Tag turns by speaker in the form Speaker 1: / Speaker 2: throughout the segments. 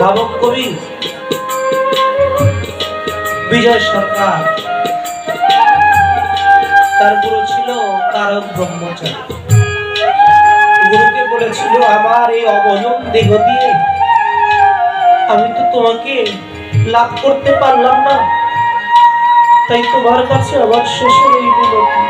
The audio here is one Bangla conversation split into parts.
Speaker 1: ভাবক কবি বিজয় সরকার। তার গুরু ছিল কারক ব্রহ্মচারী। গুরুকে বলেছিল, আমার এই অবজন দেহ দিয়ে আমি তো তোমাকে লাভ করতে পারলাম না। তাই তোমার কাছে আবার শেষের এই বিনতি।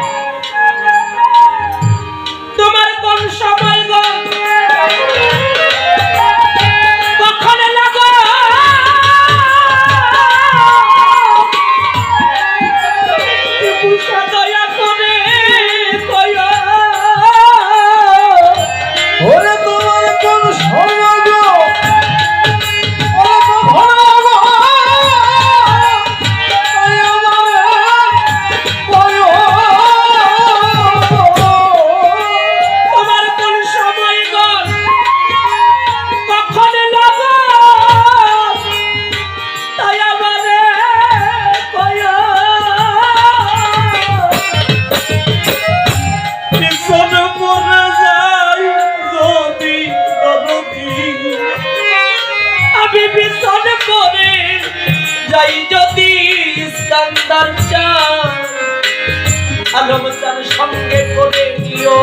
Speaker 2: যাই যদি
Speaker 1: ইস্কান্দার চান আলম সঙ্গে করে নিও।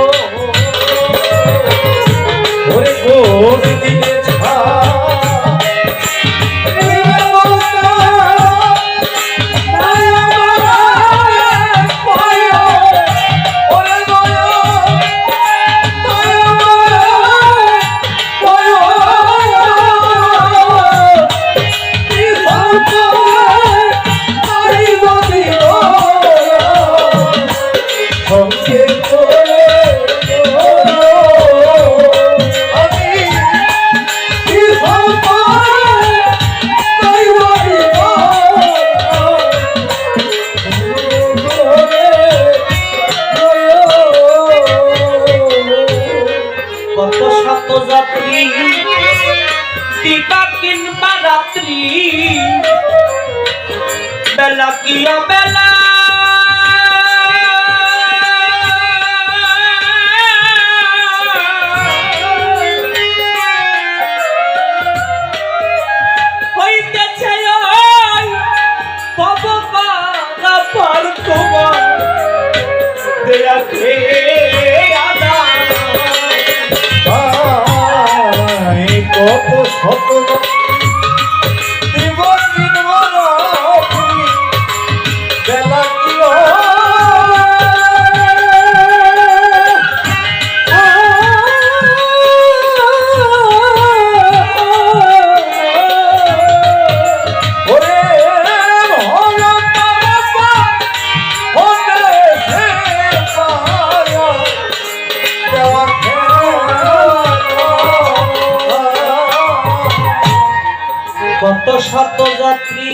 Speaker 1: কত শত যাত্রী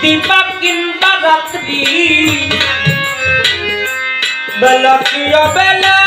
Speaker 1: দিবা কিংবা রাত্রি। বেলা কি বেলা।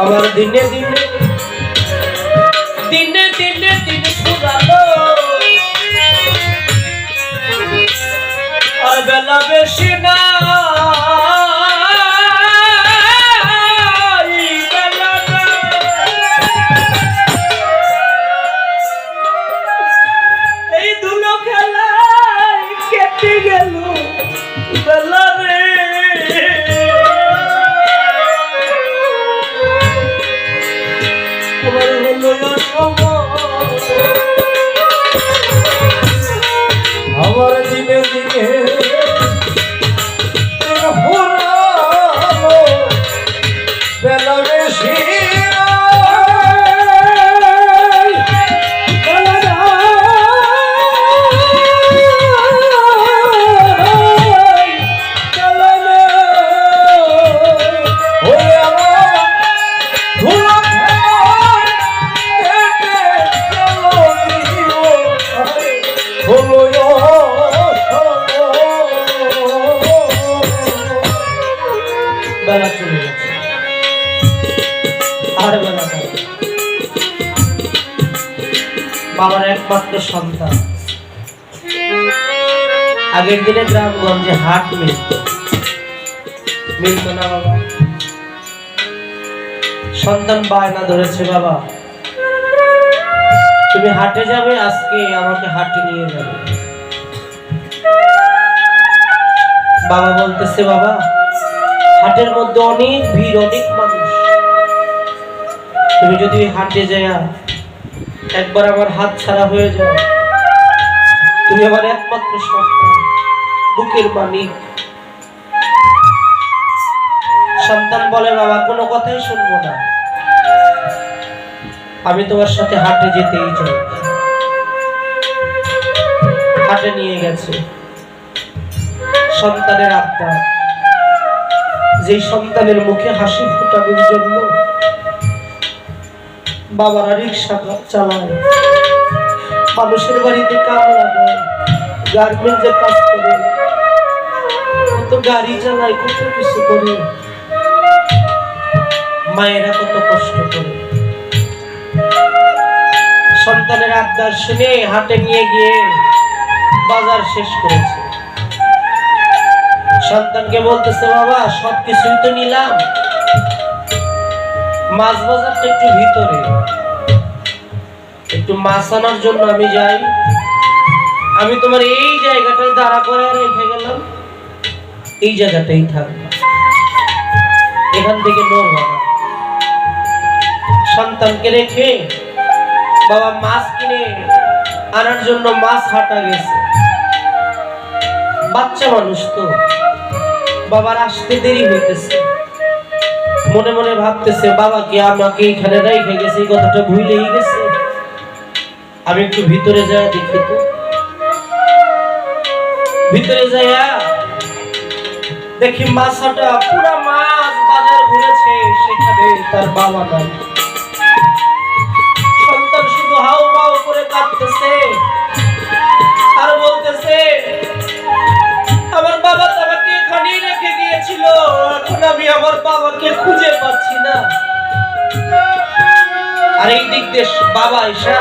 Speaker 1: আমার দিনে দিনে বাবার একমাত্র সন্তান। আগের দিনে গ্রামগঞ্জে হাট মিলত। মিলত না বাবা। সন্তান বায়না ধরেছে বাবা। তুমি হাটে যাবে, আজকে আমাকে হাটে নিয়ে যাবে। বাবা বলতেছে, বাবা, হাটের মধ্যে অনেক ভিড়, অনেক মানুষ। তুমি যদি হাটে যায়া একবার আমার হাত ছাড়া হয়ে যাও। তুমি আমার একমাত্র সন্তান, বুকের মালিক। সন্তান বলে, বাবা, কোনো কথাই শুনব না। আমি তোমার সাথে হাটে যেতেই চাই। হাটে নিয়ে গেছে। সন্তানের আত্মা, যেই সন্তানের মুখে হাসি ফোটানোর জন্য বাবারা রিক্সা চালায়। মানুষের বাড়িতে কাম লাগায় গার্মেন্টসে কাজ করে। কত গাড়ি চালায়, কত কিছু করে। মায়েরা কত কষ্ট করে। সন্তানের আবদার শুনে হাটে নিয়ে গিয়ে বাজার শেষ করেছে। সন্তানকে বলতেছে, বাবা সব কিছুই তো নিলাম। মাছ বাজারটা একটু ভিতরে। একটু মাছ আনার জন্য আমি যাই। আমি তোমার এই জায়গাটায় দাঁড়া করে রেখে গেলাম। এই জায়গাটাই থাকবে এখান থেকে নড়বা না। সন্তানকে রেখে বাবা মাছ কিনে আনার জন্য মাছ হাটা গেছে। বাচ্চা মানুষ তো। বাবার আসতে দেরি হইতেছে। মনে মনে ভাবতেছে, বাবা কি আমাকে এখানে রেখে গেছে? এই কথাটা ভুলেই গেছে। আমি একটু ভিতরে যাই দেখি তো। ভিতরে যাইয়া দেখি মাছটা পুরা মাছ বাজার ঘুরেছে, সেখানে তার বাবা নাই। সন্তান শুধু হাউ মাউ করে কাঁদতেছে আর বলতেছে গিয়েছিল এখন আমি আমার বাবাকে খুঁজে পাচ্ছি না। আর এই দিক দিয়ে বাবা ঈশা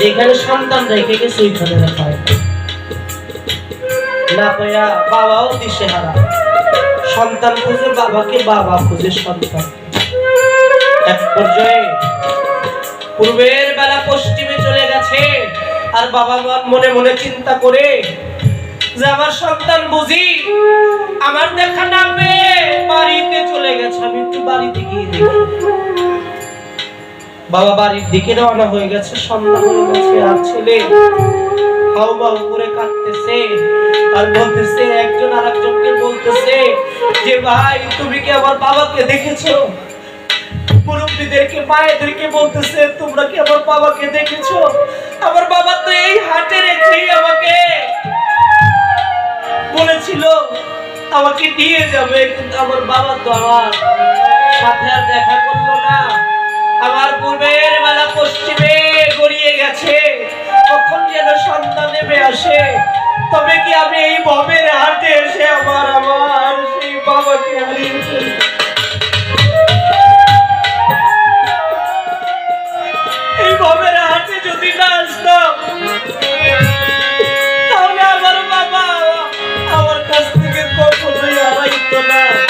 Speaker 1: যেখানে সন্তান রেখে গেছে, ওইখানে রাখা না পাইয়া বাবাও দিশে হারা সন্তান খুঁজে, বাবাকে বাবা খুঁজে সন্তান। এক পর্যায়ে পূর্বের বেলা পশ্চিমে চলে গেছে, আর বাবা মা মনে মনে চিন্তা করে যে আমার সন্তান বুঝি আমার দেখা না পেয়ে বাড়িতে চলে গেছে। আমি একটু বাড়িতে গিয়ে বাবা বাড়ির দিকে রওনা হয়ে গেছে, সন্ধ্যা হয়ে গেছে, আর ছেলে বাউ করে কাঁদতেছে। আর বলতেছে, একজন আর একজনকে বলতেছে যে, ভাই, তুমি কি আমার বাবাকে দেখেছ? মুরব্বীদেরকে, মায়েদেরকে বলতেছে, তোমরা কি আমার বাবাকে দেখেছ? আমার বাবা তো এই হাটে রেখেই আমাকে আমাকে দিয়ে যাবে, কিন্তু আমার বাবা তো আমার সাথে আর দেখা করল না। আমার পূর্বের বেলা পশ্চিমে গড়িয়ে গেছে, কখন যেন সন্তান নেমে আসে। তবে কি আমি এই ভবের হাতে এসে আমার আমার সেই বাবাকে হারিয়ে এই বমের হাতে যদি না
Speaker 2: আসতাম Tomorrow.